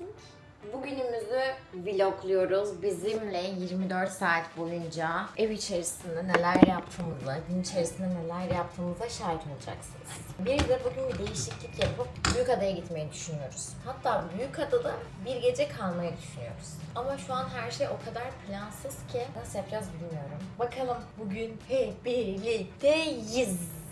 Martin. Bugünümüzü vlogluyoruz. Bizimle 24 saat boyunca ev içerisinde neler yaptığımıza, gün içerisinde neler yaptığımıza şahit olacaksınız. Bir de bugün bir değişiklik yapıp Büyükada'ya gitmeyi düşünüyoruz. Hatta Büyükada'da bir gece kalmayı düşünüyoruz. Ama şu an her şey o kadar plansız ki nasıl yapacağız bilmiyorum. Bakalım bugün hep birlikteyiz.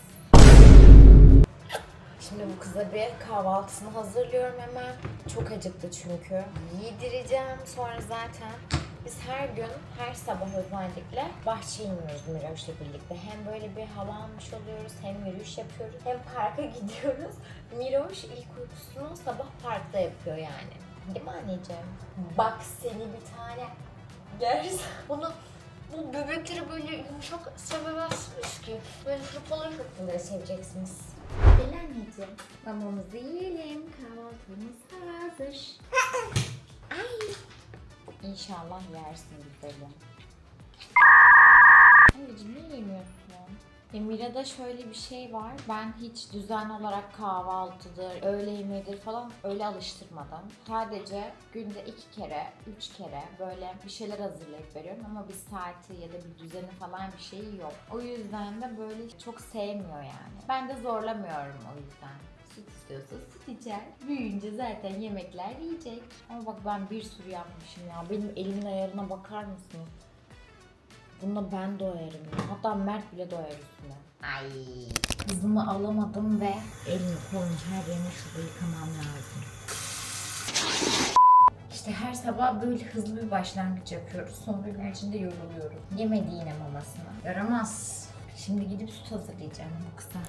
Şimdi bu kıza bir kahvaltısını hazırlıyorum hemen. Çok acıktı çünkü. Yedireceğim sonra zaten. Biz her gün, her sabah özellikle bahçeye iniyoruz Miroş'la birlikte. Hem böyle bir hava almış oluyoruz, hem yürüyüş yapıyoruz, hem parka gidiyoruz. Miroş ilk uykusunu sabah parkta yapıyor yani. Değil mi anneciğim? Bak seni bir tane gerçekten bunu bu bebekleri böyle yumuşak sevemezsiniz ki. Böyle hırpalı hırpalı seveceksiniz. Gel anneciğim. Mamamızı yiyelim. Kahvaltımız hazır. Ay. İnşallah yersin güzelim. Anneciğim ne yemiyorsun? Emira'da şöyle bir şey var. Ben hiç düzenli olarak kahvaltıdır, öğle yemeğidir falan öyle alıştırmadım. Sadece günde iki kere, üç kere böyle bir şeyler hazırlayıp veriyorum ama bir saati ya da bir düzeni falan bir şeyi yok. O yüzden de böyle çok sevmiyor yani. Ben de zorlamıyorum o yüzden. Süt istiyorsa süt içer. Büyüyünce zaten yemekler yiyecek. Ama bak ben bir sürü yapmışım ya. Benim elimin ayarına bakar mısınız? Bununla ben doyarım ya. Hatta Mert bile doyar üstüne. Ay. Kızımı alamadım ve elimi kolunu her yerini şurada yıkamam lazım. İşte her sabah böyle hızlı bir başlangıç yapıyoruz. Sonra gün içinde yoruluyoruz. Yemedi yine mamasını. Yaramaz. Şimdi gidip süt hazırlayacağım bu kısa.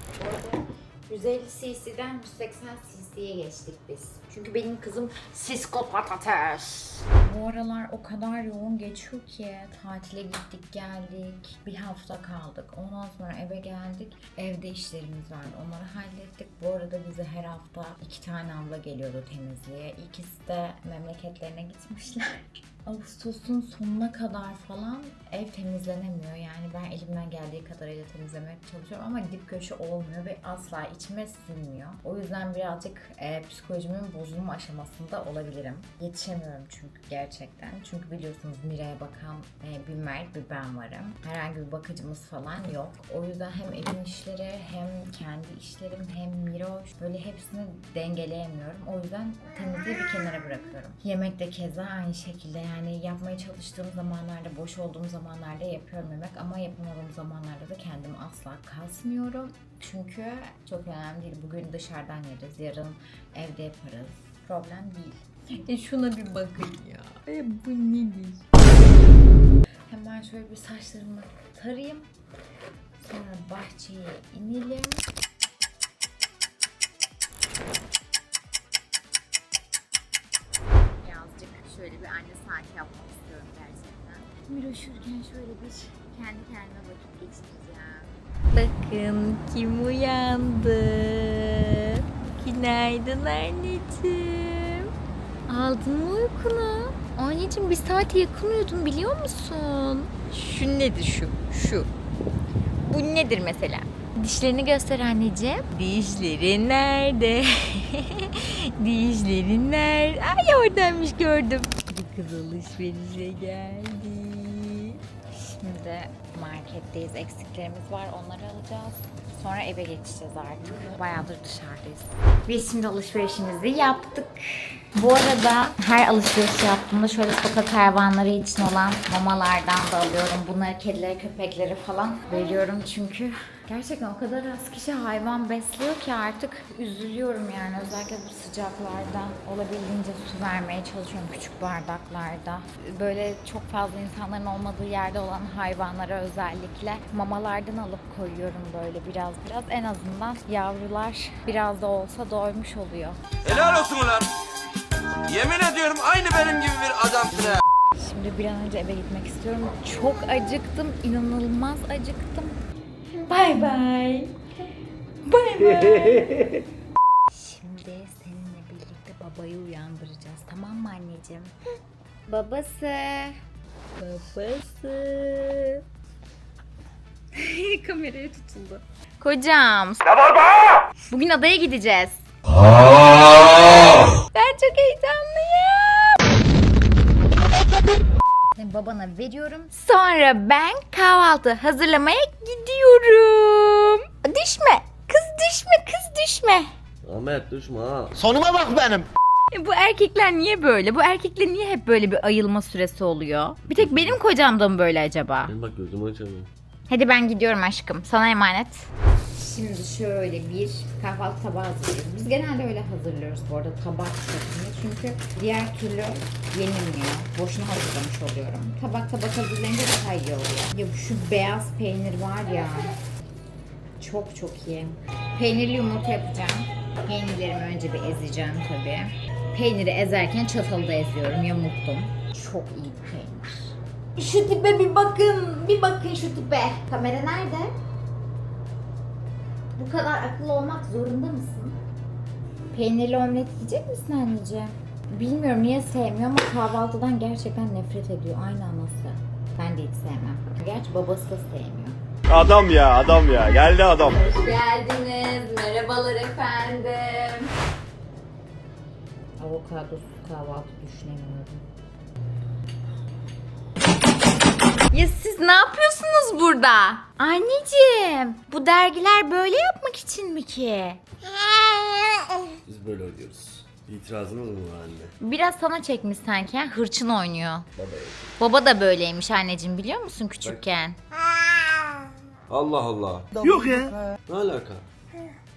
Bu arada 150 cc'den 180 cc'ye geçtik biz. Çünkü benim kızım sisko patates. Bu aralar o kadar yoğun geçiyor ki tatile gittik geldik. Bir hafta kaldık. Ondan sonra eve geldik. Evde işlerimiz vardı. Onları hallettik. Bu arada bize her hafta iki tane abla geliyordu temizliğe. İkisi de memleketlerine gitmişler. Ağustos'un sonuna kadar falan ev temizlenemiyor. Yani ben elimden geldiği kadarıyla temizlemeye çalışıyorum ama dip köşe olmuyor ve asla içime sinmiyor. O yüzden birazcık e, psikolojimin bozulma aşamasında olabilirim. Yetişemiyorum çünkü gerçekten. Çünkü biliyorsunuz Mira'ya bakan e, bir Mert bir ben varım. Herhangi bir bakıcımız falan yok. O yüzden hem evin işleri hem kendi işlerim hem Miroş böyle hepsini dengeleyemiyorum. O yüzden temizliği bir kenara bırakıyorum. Yemek de keza aynı şekilde yani yapmaya çalıştığım zamanlarda, boş olduğum zamanlarda yapıyorum yemek ama yapamadığım zamanlarda da kendimi asla kasmıyorum. Çünkü çok önemli değil. Bugün dışarıdan yeriz, yarın evde yaparız. Problem değil. E şuna bir bakın ya. E bu nedir? Hemen şöyle bir saçlarımı tarayayım. Sonra bahçeye inelim. Bir anne saati yapmak istiyorum gerçekten. Miroşurken şöyle bir kendi kendime vakit geçireceğim. Bakın kim uyandı. Günaydın anneciğim. Aldın mı uykunu? Anneciğim bir saat yakın uyudun biliyor musun? Şu nedir şu? Şu. Bu nedir mesela? Dişlerini göster anneciğim. Dişlerin nerede? Dişlerin nerede? Ay oradaymış gördüm. Kız alışverişe geldi. Şimdi marketteyiz. Eksiklerimiz var. Onları alacağız. Sonra eve geçeceğiz artık. Bayağıdır dışarıdayız. Biz şimdi alışverişimizi yaptık. Bu arada her alışveriş yaptığımda şöyle sokak hayvanları için olan mamalardan da alıyorum. Bunları kedilere, köpeklere falan veriyorum çünkü gerçekten o kadar az kişi hayvan besliyor ki artık üzülüyorum yani. Özellikle bu sıcaklarda olabildiğince su vermeye çalışıyorum küçük bardaklarda. Böyle çok fazla insanların olmadığı yerde olan hayvanlara özellikle mamalardan alıp koyuyorum böyle biraz biraz. En azından yavrular biraz da olsa doymuş oluyor. Helal olsun ulan. Yemin ediyorum aynı benim gibi bir adamsın ha. Şimdi bir an önce eve gitmek istiyorum. Çok acıktım. inanılmaz acıktım. Bay bay. Bay bay. Şimdi seninle birlikte babayı uyandıracağız. Tamam mı anneciğim? Babası. Babası. Kameraya tutuldu. Kocam. Bugün adaya gideceğiz. Ben çok heyecanlıyım. Babana veriyorum. Sonra ben kahvaltı hazırlamaya gidiyorum. Düşme. Kız düşme, kız düşme. Ahmet düşme ha. Sonuma bak benim. E, Bu erkekler niye böyle? Bu erkekler niye hep böyle bir ayılma süresi oluyor? Bir tek benim kocamda mı böyle acaba? Benim bak gözümü açamıyorum. Hadi ben gidiyorum aşkım. Sana emanet. Şimdi şöyle bir kahvaltı tabağı hazırlıyoruz. Biz genelde öyle hazırlıyoruz bu arada tabak şeklinde. Çünkü diğer türlü yenilmiyor. Boşuna hazırlamış oluyorum. Tabak tabak hazırlayınca daha iyi oluyor. Ya şu beyaz peynir var ya. Çok çok iyi. Peynirli yumurta yapacağım. Peynirlerimi önce bir ezeceğim tabii. Peyniri ezerken çatalı da eziyorum. Yamulttum. Çok iyi bir peynir. Şu tipe bir bakın. Bir bakın şu tipe. Kamera nerede? Bu kadar akıllı olmak zorunda mısın? Peynirli omlet yiyecek misin anneciğim? Bilmiyorum niye sevmiyor ama kahvaltıdan gerçekten nefret ediyor. Aynı anası. Ben de hiç sevmem. Gerçi babası da sevmiyor. Adam ya adam ya geldi adam. Hoş geldiniz. Merhabalar efendim. Avokadosuz kahvaltı düşünemiyorum. Ya siz ne yapıyorsunuz burada? Anneciğim, bu dergiler böyle yapmak için mi ki? Biz böyle oynuyoruz. İtirazın olur mu anne? Biraz sana çekmiş sanki. ha? Hırçın oynuyor. Baba. Baba da böyleymiş anneciğim biliyor musun küçükken? Allah Allah. Yok ya. Ne alaka?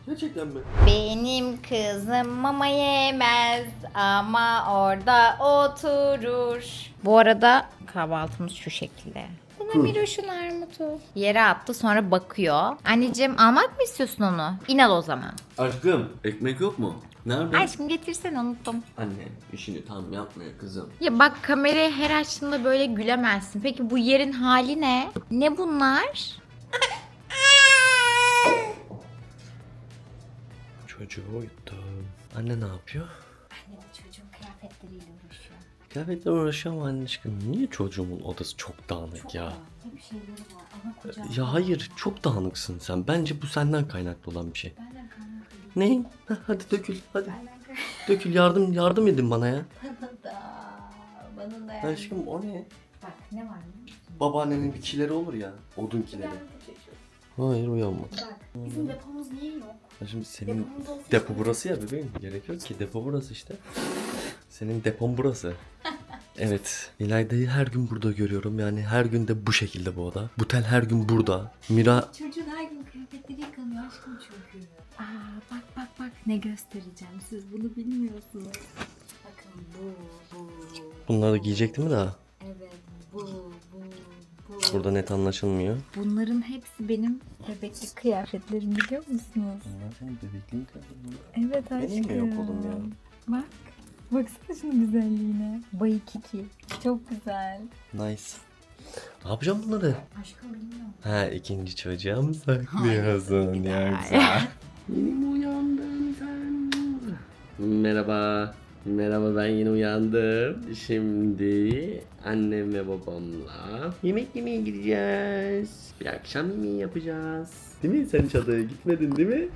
Gerçekten mi? Benim kızım mama yemez ama orada oturur. Bu arada kahvaltımız şu şekilde. Buna Miroş'un armutu. Yere attı sonra bakıyor. Anneciğim almak mı istiyorsun onu? İn al o zaman. Aşkım ekmek yok mu? Nerede? Aşkım getirsen unuttum. Anne işini tam yapmıyor kızım. Ya bak kamerayı her açtığında böyle gülemezsin. Peki bu yerin hali ne? Ne bunlar? Çocuğu uyuttum. Anne ne yapıyor? Anne çocuğun kıyafetleriyle uğraşıyor. Kıyafetle uğraşıyor ama anne aşkım niye çocuğumun odası çok dağınık ya? Hep şeyleri var ama kocam. Ya hayır çok dağınıksın sen. Bence bu senden kaynaklı olan bir şey. Benden kaynaklı Ne? Heh, hadi dökül hadi. Dökül yardım yardım edin bana ya. Bana da. Bana da. Aşkım o ne? Bak ne var biliyor musun? Babaannenin bir kileri olur ya. Odun kileri. Hayır uyanmadı. Bak bizim depomuz niye yok? Ya Şimdi senin Depomuz olsun. depo burası ya bebeğim. Gerek yok ki depo burası işte. Senin depon burası. Evet. İlayda'yı her gün burada görüyorum. Yani her gün de bu şekilde bu oda. Butel her gün burada. Mira Çocuğun her gün kıyafetleri yıkanıyor aşkım çünkü. Aa bak bak bak ne göstereceğim. Siz bunu bilmiyorsunuz. Bakın bu bu. bunları giyecekti mi daha? Evet bu bu bu. Burada net anlaşılmıyor. Bunların hepsi benim bebeklik kıyafetlerim biliyor musunuz? Evet aşkım. Benim mi yok oğlum ya? Bak. Baksana şunun güzelliğine. Bay Kiki. Çok güzel. Nice. Ne yapacağım bunları? Aşkım bilmiyorum. Ha ikinci çocuğa mı saklıyorsun yoksa? Yeni mi uyandın sen? Merhaba. Merhaba ben yeni uyandım. Şimdi annem ve babamla yemek yemeye gideceğiz. Bir akşam yemeği yapacağız. Değil mi? Sen hiç adaya gitmedin değil mi?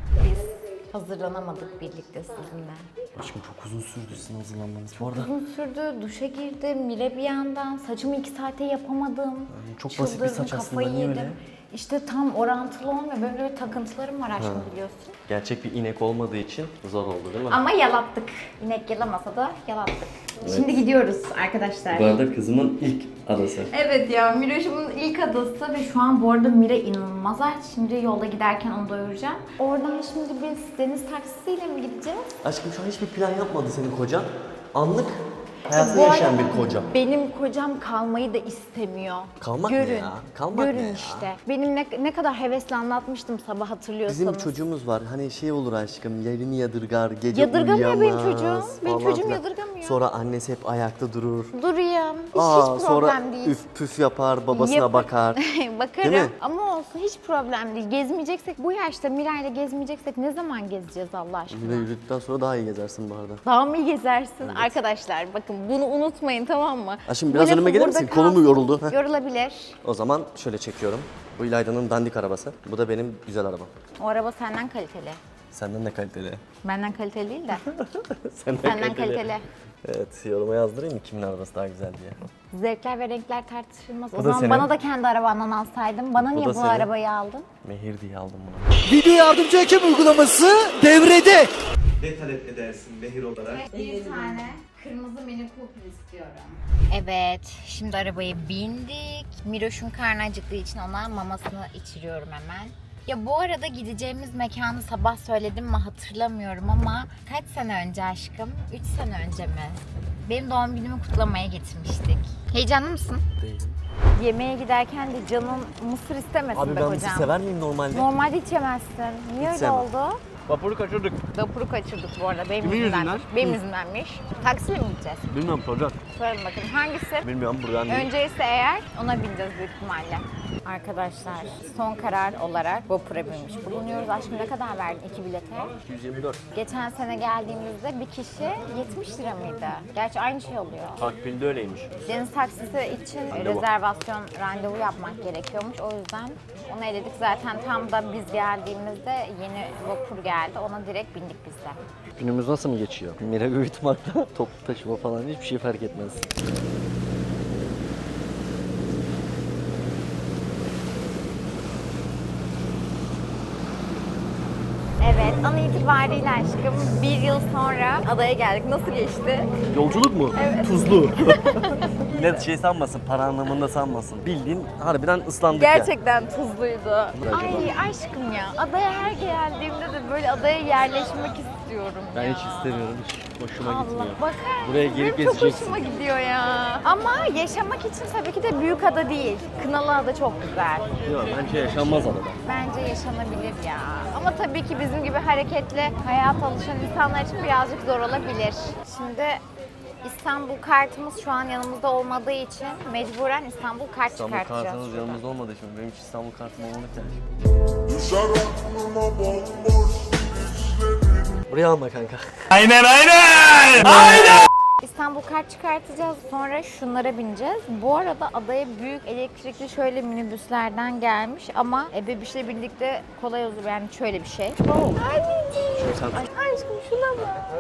Hazırlanamadık birlikte sizinle. Aşkım çok uzun sürdü sizin hazırlanmanız bu arada. Uzun sürdü. Duşa girdim. Mire bir yandan. Saçımı iki saate yapamadım. çok basit bir Çıldırdım, saç aslında, kafayı niye yedim. öyle? İşte tam orantılı olmuyor. Benim böyle takıntılarım var aşkım biliyorsun. Gerçek bir inek olmadığı için zor oldu değil mi? Ama yalattık. İnek yalamasa da yalattık. Şimdi gidiyoruz arkadaşlar. Bu arada kızımın ilk adası. Evet ya Miroş'umun ilk adası ve şu an bu arada Mira inanılmaz aç. Şimdi yolda giderken onu doyuracağım. Oradan şimdi biz deniz taksisiyle mi gideceğiz? Aşkım şu an hiçbir plan yapmadı senin kocan. Anlık hayatını Bu yaşayan arada bir koca. Benim kocam kalmayı da istemiyor. Kalmak ne Görün. ya? Kalmak Görün ne ya? işte. Benim ne, ne kadar hevesle anlatmıştım sabah hatırlıyorsanız. Bizim çocuğumuz var. Hani şey olur aşkım. Yerini yadırgar, gece Yadırgamıyor benim uyuyamaz çocuğum. Benim falan çocuğum filan. yadırgamıyor. Sonra annesi hep ayakta durur. Durayım. Hiç, Aa, hiç sonra problem değil. üf püf yapar, babasına Yap- bakar. Bakarım. Değil mi? Ama olsun hiç problem değil. Gezmeyeceksek bu yaşta Miray'la gezmeyeceksek ne zaman gezeceğiz Allah aşkına? Bir de yürüdükten sonra daha iyi gezersin bu arada. Daha mı gezersin? Arkadaşlar bakın bunu unutmayın tamam mı? Aşkım Bu biraz lafı önüme gelir burada misin? Kolum kalsın. yoruldu. Heh. Yorulabilir. O zaman şöyle çekiyorum. Bu İlayda'nın dandik arabası. Bu da benim güzel arabam. O araba senden kaliteli. Senden de kaliteli. Benden kaliteli değil de. Senden Senden kaliteli. Evet yoruma yazdırayım mı kimin arabası daha güzel diye. Zevkler ve renkler tartışılmaz. O da zaman senin. bana da kendi arabandan alsaydın. Bana Bu niye da bu senin. arabayı aldın? Mehir diye aldım bunu. Video yardımcı hakem uygulaması devrede. Ne talep edersin Mehir olarak? Bir tane kırmızı mini Cooper istiyorum. Evet, şimdi arabaya bindik. Miroş'un karnı acıktığı için ona mamasını içiriyorum hemen. Ya bu arada gideceğimiz mekanı sabah söyledim mi hatırlamıyorum ama kaç sene önce aşkım? 3 sene önce mi? Benim doğum günümü kutlamaya getirmiştik. Heyecanlı mısın? Değilim. Yemeğe giderken de canın mısır istemesin Abi be ben kocam. mısır sever miyim normalde? Normalde hiç yemezsin. Niye öyle sevmem. oldu? Vapuru kaçırdık. Vapuru kaçırdık bu arada. Benim Kimin yüzümden. yüzünden? Benim yüzümdenmiş. Taksiyle mi gideceğiz? Bilmiyorum soracağım. Soralım bakalım. Hangisi? Bilmiyorum buradan değil. Önce ise eğer ona bineceğiz büyük ihtimalle. Arkadaşlar son karar olarak vapura binmiş bulunuyoruz. Aşkım ne kadar verdin iki bilete? 224. Geçen sene geldiğimizde bir kişi 70 lira mıydı? Gerçi aynı şey oluyor. Takvimde öyleymiş. Deniz taksisi için Randevu. rezervasyon randevu yapmak gerekiyormuş. O yüzden onu eledik. Zaten tam da biz geldiğimizde yeni vapur geldi. Ona direkt bindik biz de. Günümüz nasıl mı geçiyor? Mira uyutmakta, toplu taşıma falan hiçbir şey fark etmez. Evet, an itibariyle aşkım bir yıl sonra adaya geldik. Nasıl geçti? Yolculuk mu? Tuzlu. ne şey sanmasın, para anlamında sanmasın. Bildiğin harbiden ıslandık ya. Gerçekten tuzluydu. Ay aşkım ya, adaya her geldiğimde de böyle adaya yerleşmek istiyorum Ben ya. hiç istemiyorum, hiç hoşuma Allah gitmiyor. bakar Buraya mısın? gelip Benim çok gezeceksin. hoşuma gidiyor ya. Ama yaşamak için tabii ki de büyük ada değil. Kınalı ada çok güzel. Yok, bence yaşanmaz arada. Bence yaşanabilir ya. Ama tabii ki bizim gibi hareketli, hayata alışan insanlar için birazcık zor olabilir. Şimdi İstanbul kartımız şu an yanımızda olmadığı için mecburen İstanbul kart İstanbul çıkartacağız. kartınız yanımızda olmadığı için benim hiç İstanbul kartım olmadı ki. Buraya alma kanka. İstanbul kart çıkartacağız. Sonra şunlara bineceğiz. Bu arada adaya büyük elektrikli şöyle minibüslerden gelmiş ama e, bebişle birlikte kolay olur. Yani şöyle bir şey. Anneciğim. Sen Ay, aşkım şuna bak.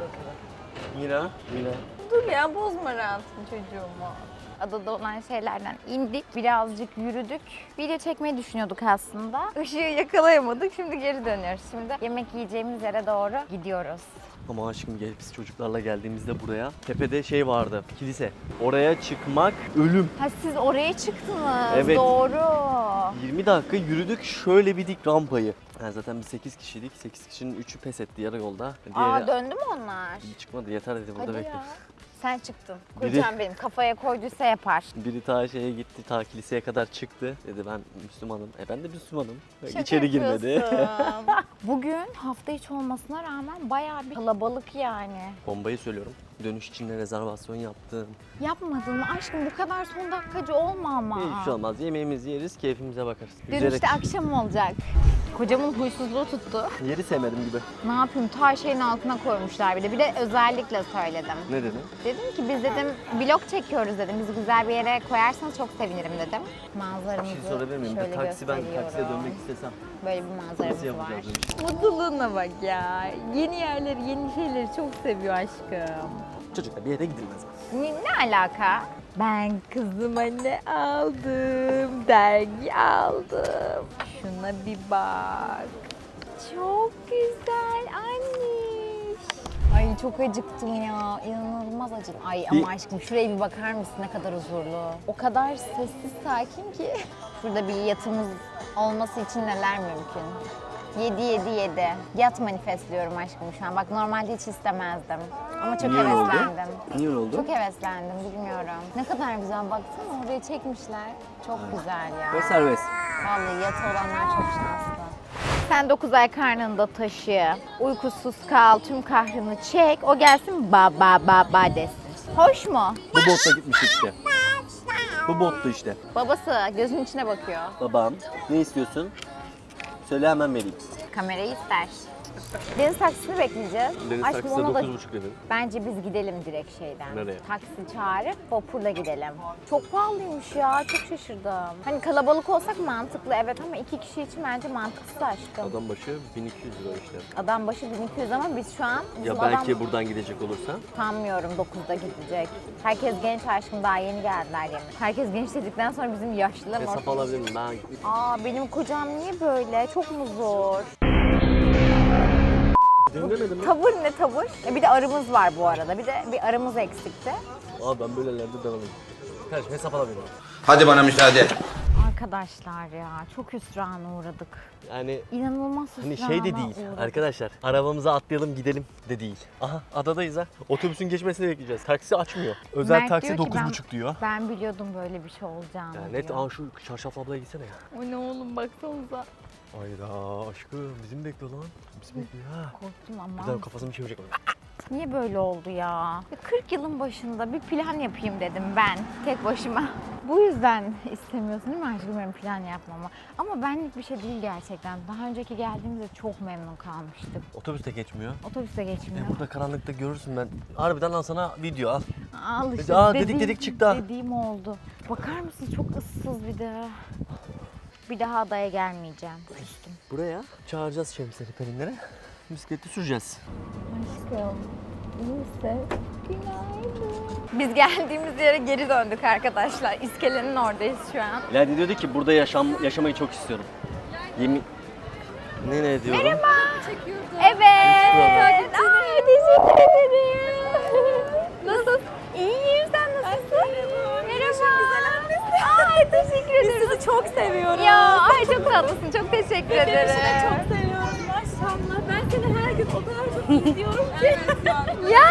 Mira, Mira. Dur ya bozma rahatını çocuğumu. Adada olan şeylerden indik, birazcık yürüdük. Video çekmeyi düşünüyorduk aslında. Işığı yakalayamadık, şimdi geri dönüyoruz. Şimdi yemek yiyeceğimiz yere doğru gidiyoruz. Ama aşkım gel biz çocuklarla geldiğimizde buraya tepede şey vardı kilise. Oraya çıkmak ölüm. Ha siz oraya çıktınız, Evet. doğru. 20 dakika yürüdük şöyle bir dik rampayı. Yani zaten biz 8 kişiydik. 8 kişinin 3'ü pes etti yarı yolda. Diğeri Aa döndü mü onlar? çıkmadı yeter dedi burada bekle. Sen çıktın. Biri- Kocam benim kafaya koyduysa yapar. Biri ta şeye gitti ta kiliseye kadar çıktı. Dedi ben Müslümanım. E ben de Müslümanım. Şaka İçeri girmedi. yapıyorsun. Bugün hafta içi olmasına rağmen bayağı bir kalabalık yani. Bombayı söylüyorum. Dönüş için de rezervasyon yaptım. Yapmadın mı aşkım bu kadar son dakikacı olma ama. Hiçbir şey olmaz. Yemeğimizi yeriz, keyfimize bakarız. Dönüşte akşam olacak. Kocamın huysuzluğu tuttu. Yeri sevmedim gibi. Ne yapayım ta şeyin altına koymuşlar bir de. Bir de özellikle söyledim. Ne dedin? Dedim ki biz dedim vlog çekiyoruz dedim. Bizi güzel bir yere koyarsanız çok sevinirim dedim. Manzaramızı Bir şey sorabilir miyim? şöyle Bir taksi ben taksiye gösteriyorum. dönmek istesem. Böyle bir manzaramız Nasıl var. yapacağız? Mutluluğuna bak ya. Yeni yerleri, yeni şeyleri çok seviyor aşkım. Çocuklar bir yere gidilmez. Ne, ne alaka? Ben kızıma ne aldım? Dergi aldım. Şuna bir bak. Çok güzel anne. Ay çok acıktım ya. İnanılmaz acıktım. Ay ama Bir- aşkım şuraya bir bakar mısın ne kadar huzurlu. O kadar sessiz sakin ki. Şurada bir yatımız olması için neler mümkün. 7 7 7. Yat manifestliyorum aşkım şu an. Bak normalde hiç istemezdim. Ama çok Niye öyle oldu? heveslendim. Niye öyle oldu? Çok heveslendim bilmiyorum. Ne kadar güzel baksana oraya çekmişler. Çok güzel ya. Ve serbest. Vallahi yatı olanlar çok şanslı. Sen 9 ay karnında taşı, uykusuz kal, tüm kahrını çek, o gelsin ba ba ba ba desin. Hoş mu? Bu botta gitmiş işte. Bu botta işte. Babası gözünün içine bakıyor. Babam ne istiyorsun? Söyle hemen vereyim. Kamerayı ister. Deniz taksisini bekleyeceğiz. Deniz Aşkım takside ona da 9.5 dedin. bence biz gidelim direkt şeyden. Nereye? Taksi çağırıp vapurla gidelim. Çok pahalıymış ya. Çok şaşırdım. Hani kalabalık olsak mantıklı evet ama iki kişi için bence mantıksız aşkım. Adam başı 1200 lira işte. Adam başı 1200 ama biz şu an bizim Ya belki adam buradan gidecek olursa. sanmıyorum 9'da gidecek. Herkes genç aşkım daha yeni geldiler yemin. Herkes genç dedikten sonra bizim yaşlılar Hesap alabilir miyim? Ben Aa benim kocam niye böyle? Çok mu zor? Dinlemedim mi? Tavır ne tavır? E, bir de arımız var bu arada. Bir de bir arımız eksikti. Abi ben böylelerde devam edeyim. Kardeşim hesap alabilir miyim? Hadi bana müsaade. Arkadaşlar ya çok hüsrana uğradık. Yani İnanılmaz hüsrana Hani şey de değil uğradık. arkadaşlar arabamıza atlayalım gidelim de değil. Aha adadayız ha. Otobüsün geçmesini bekleyeceğiz. Taksi açmıyor. Özel Mert taksi diyor ki 9.5 diyor. Ben biliyordum böyle bir şey olacağını Yani net diyor. aa şu çarşaf ablaya gitsene ya. O ne oğlum baksanıza. Ayda aşkım bizim bekliyor lan. Bizi bekliyor ha. Korktum ama. Birden kafasını çevirecek. Niye böyle oldu ya? 40 yılın başında bir plan yapayım dedim ben tek başıma. Bu yüzden istemiyorsun değil mi aşkım benim plan yapmamı? Ama benlik bir şey değil gerçekten. Daha önceki geldiğimizde çok memnun kalmıştık. Otobüs de geçmiyor. Otobüste geçmiyor. E burada karanlıkta görürsün ben. Harbiden lan sana video al. Al işte Aa, dedik dediğim- dedik çıktı. Dediğim oldu. Bakar mısın çok ıssız bir de. Bir daha adaya gelmeyeceğim. Küstüm. Buraya çağıracağız şemsiyeli perinlere. Bisikleti süreceğiz. Aşkım. İyiyse. Günaydın. Biz geldiğimiz yere geri döndük arkadaşlar. İskelenin oradayız şu an. İlayda diyordu ki burada yaşam yaşamayı çok istiyorum. Yemin... Ne ne diyorum? Evet. Ay, teşekkür ederim. Nasıl? İyiyim sen nasılsın? Merhaba. Ay teşekkür ederim. Biz sizi çok seviyorum. Ya ay çok tatlısın. Çok teşekkür ederim. çok seviyorum maşallah. Ben seni her gün o kadar çok izliyorum ki. Ya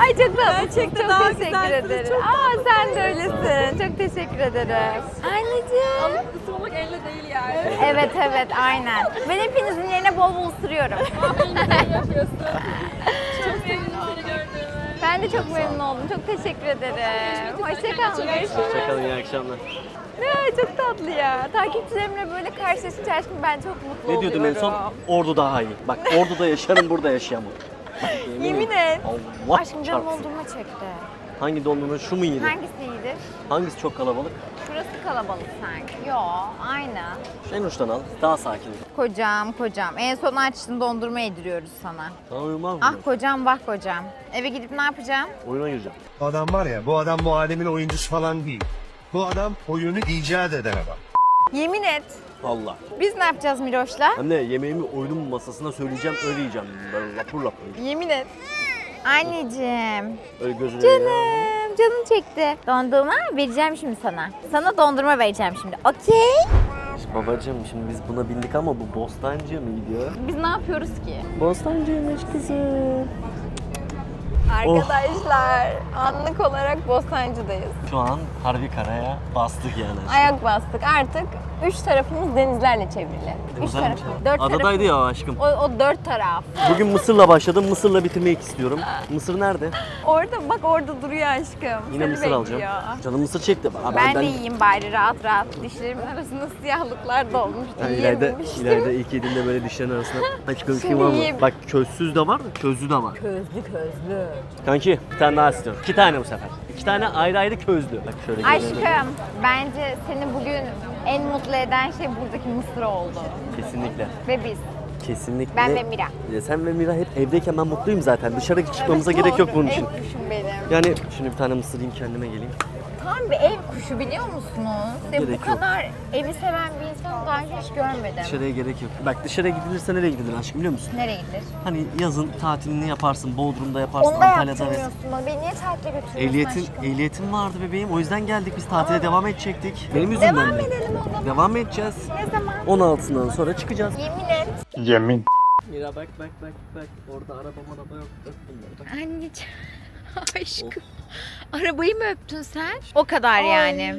ay çok tatlısın. Gerçekten çok daha teşekkür güzelsiniz, ederim. çok Aa sen de öylesin. Çok teşekkür ederim. Anneciğim. Alıp ısırmak elle değil yani. Evet evet aynen. Ben hepinizin yerine bol bol ısırıyorum. Sen yapıyorsun. Ben de çok memnun oldum. Çok teşekkür ederim. Hoşçakalın. Hoşçakalın iyi akşamlar. Ya, çok tatlı ya. Takipçilerimle böyle karşılaşınca aşkım ben çok mutlu Ne diyordum en son? oluyorum. Ordu daha iyi. Bak Ordu'da yaşarım burada yaşayamam. Bak, Yemin et. Allah Aşkım canım çarpsın. dondurma çekti. Hangi dondurma şu mu iyiydi? Hangisi iyidir? Hangisi çok kalabalık? Şurası kalabalık sanki. Yo aynı. Şu en uçtan al. Daha sakin. Kocam kocam. En son açtın dondurma yediriyoruz sana. Sana uyumaz mı? Ah kocam bak kocam. Eve gidip ne yapacağım? Oyuna gireceğim. Bu adam var ya, bu adam bu alemin oyuncusu falan değil. Bu adam oyunu icat eden adam. Yemin et. Allah. Biz ne yapacağız Miroş'la? Anne yemeğimi oyunun masasına söyleyeceğim öyle yiyeceğim. Böyle lapur lapur. Yemin et. Anneciğim. Öyle gözüne Canım, canım çekti. Dondurma vereceğim şimdi sana. Sana dondurma vereceğim şimdi. Okey. Babacım şimdi biz buna bindik ama bu Bostancı mı gidiyor? Biz ne yapıyoruz ki? Bostancıymış kızım. Arkadaşlar anlık olarak Bostancı'dayız. Şu an harbi karaya bastık yani. Ayak bastık artık. Üç tarafımız denizlerle çevrili. Üç taraf. Dört Adadaydı tarafı- ya aşkım. O, o dört taraf. Bugün Mısır'la başladım. Mısır'la bitirmek istiyorum. Mısır nerede? Orada bak orada duruyor aşkım. Yine Seni mısır alacağım. bekliyor. Canım mısır çekti. Aa, Ben de yiyeyim bari rahat rahat. Dişlerimin arasında siyahlıklar dolmuş. Yani ileride, Yiyememiştim. ileride ilk yediğimde böyle dişlerin arasında açık bir şey Şimdi var mı? yiyeyim. Bak közsüz de var, közlü de var. Közlü közlü. Kanki bir tane daha istiyorum. İki tane bu sefer. İki tane ayrı ayrı közlü. Bak şöyle. Aşkım bence seni bugün en mutlu eden şey buradaki mısır oldu. Kesinlikle. Ve biz. Kesinlikle. Ben ve Mira. Ya sen ve Mira hep evdeyken ben mutluyum zaten. Dışarı çıkmamıza gerek yok bunun için. Ev kuşum benim. Yani şimdi bir tane mısır yiyeyim kendime geleyim. Tam bir ev kuşu biliyor musunuz? Ve bu yok. kadar evi seven bir insan daha önce hiç görmedim. Dışarıya gerek yok. Bak dışarıya gidilirse nereye gidilir aşkım biliyor musun? Nereye gidilir? Hani yazın tatilini yaparsın, Bodrum'da yaparsın, Onu da Antalya'da. yaptırmıyorsun bana. Beni niye tatile götürüyorsun Ehliyetin, aşkım? ehliyetim vardı bebeğim. O yüzden geldik biz tatile devam edecektik. Benim yüzümden Devam mi? edelim o zaman. Devam edeceğiz. Ne zaman? 16'sından sonra çıkacağız. Yemin et. Yemin. Mira bak bak bak bak. Orada araba araba yok. Bunları bak. Anneciğim. Aşkım. Arabayı mı öptün sen? O kadar yani.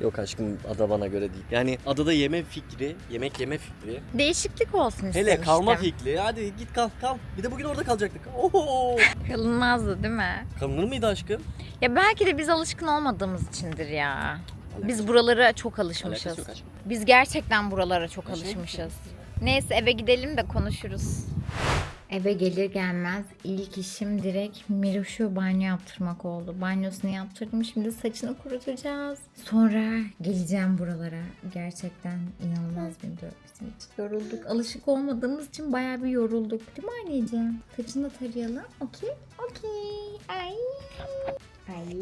Yok aşkım ada bana göre değil. Yani adada yeme fikri, yemek yeme fikri. Değişiklik olsun istemiştim. Hele kalma fikri. Hadi git kal kal. Bir de bugün orada kalacaktık. Oho. Kalınmazdı değil mi? Kalınır mıydı aşkım? Ya belki de biz alışkın olmadığımız içindir ya. Biz buralara çok alışmışız. Alakası yok aşkım. Biz gerçekten buralara çok alışmışız. Neyse eve gidelim de konuşuruz. Eve gelir gelmez ilk işim direkt Miruş'u banyo yaptırmak oldu. Banyosunu yaptırdım. Şimdi saçını kurutacağız. Sonra geleceğim buralara. Gerçekten inanılmaz bir bizim için. Yorulduk. Alışık olmadığımız için bayağı bir yorulduk. Değil mi anneciğim? Saçını da tarayalım. Okey. Okey. Ay. Ay.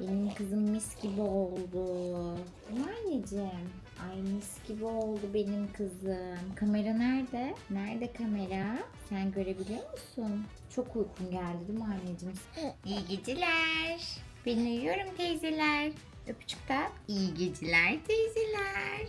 Benim kızım mis gibi oldu. Değil mi anneciğim? Ay mis gibi oldu benim kızım. Kamera nerede? Nerede kamera? Sen görebiliyor musun? Çok uykum geldi değil mi anneciğim? İyi geceler. Ben uyuyorum teyzeler. Öpücük de. İyi geceler teyzeler.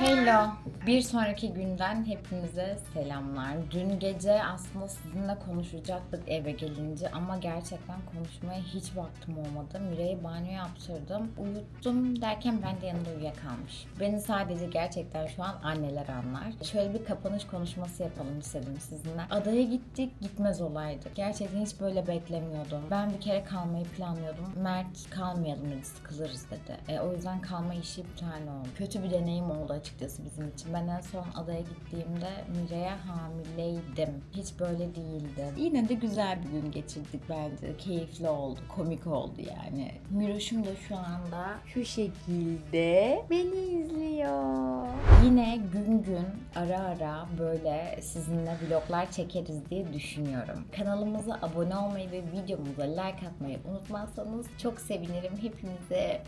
Hello. Bir sonraki günden hepinize selamlar. Dün gece aslında sizinle konuşacaktık eve gelince ama gerçekten konuşmaya hiç vaktim olmadı. Mire'ye banyo yaptırdım. Uyuttum derken ben de yanında uyuyakalmış. Beni sadece gerçekten şu an anneler anlar. Şöyle bir kapanış konuşması yapalım istedim sizinle. Adaya gittik gitmez olaydı. Gerçekten hiç böyle beklemiyordum. Ben bir kere kalmayı planlıyordum. Mert kalmayalım dedi sıkılırız dedi. E, o yüzden kalma işi iptal oldu. Kötü bir deneyim oldu açıkçası bizim için. Ben en son adaya gittiğimde Mire'ye hamileydim. Hiç böyle değildi. Yine de güzel bir gün geçirdik bence. Keyifli oldu, komik oldu yani. Miroş'um da şu anda şu şekilde beni izliyor. Yine gün gün ara ara böyle sizinle vloglar çekeriz diye düşünüyorum. Kanalımıza abone olmayı ve videomuza like atmayı unutmazsanız çok sevinirim. Hepinize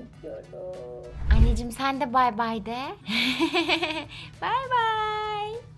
öpüyorum. Anneciğim sen de bay bay de. bay bay.